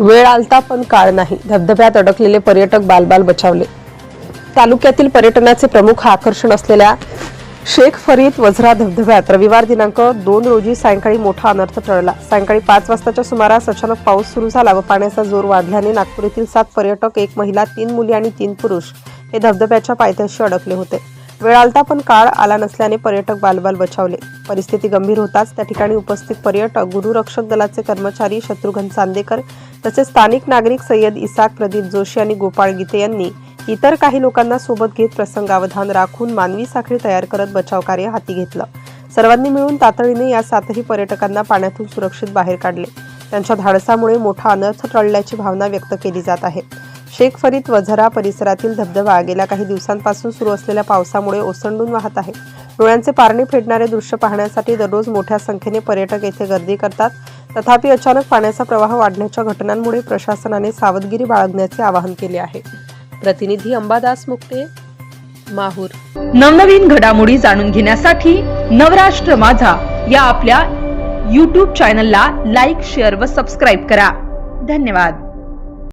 वेळ आलता पण काळ नाही. धबधब्यात अडकलेले पर्यटक बालबाल बचावले. तालुक्यातील पर्यटनाचे प्रमुख आकर्षण असलेल्या शेख फरीद वझरा धबधब्यात रविवार दिनांक दोन रोजी सायंकाळी मोठा अनर्थ टळला. सायंकाळी पाच वाजताच्या सुमारास अचानक पाऊस सुरू झाला व पाण्याचा जोर वाढल्याने नागपूर येथील सात पर्यटक एक महिला तीन मुली आणि तीन पुरुष हे धबधब्याच्या पायथ्याशी अडकले होते. वेळालता पण काळ आला नसल्याने पर्यटक बालबाल बचावले. परिस्थिती गंभीर होताच त्या ठिकाणी उपस्थित पर्यटक गुरुरक्षक दलाचे कर्मचारी शत्रुघ्न चांदेकर तसेच स्थानिक नागरिक सय्यद इसाक प्रदीप जोशी आणि गोपाळ गीते यांनी इतर काही लोकांना सोबत घेत प्रसंगावधान राखून मानवी साखळी तयार करत बचाव कार्य हाती घेतलं. सर्वांनी मिळून तातडीने या सातही पर्यटकांना पाण्यातून सुरक्षित बाहेर काढले. त्यांच्या धाडसामुळे मोठा अनर्थ टळल्याची भावना व्यक्त केली जात आहे. शेख फरीद वझरा परिसरातील धबधबा गेल्या काही दिवसांपासून सुरू असलेल्या पावसामुळे ओसंडून वाहत आहे. डोळ्यांचे पारणे फेडणारे दृश्य पाहण्यासाठी दररोज मोठ्या संख्येने पर्यटक येथे गर्दी करतात. तथापि अचानक पाण्याचा प्रवाह वाढण्याच्या घटनांमुळे प्रशासनाने सावधगिरी बाळगण्याचे आवाहन केले आहे. प्रतिनिधी अंबादास मुक्ते माहूर. नवनवीन घडामोडी जाणून घेण्यासाठी नवराष्ट्र माझा या आपल्या यूट्यूब चॅनलला लाईक शेअर व सबस्क्राईब करा. धन्यवाद.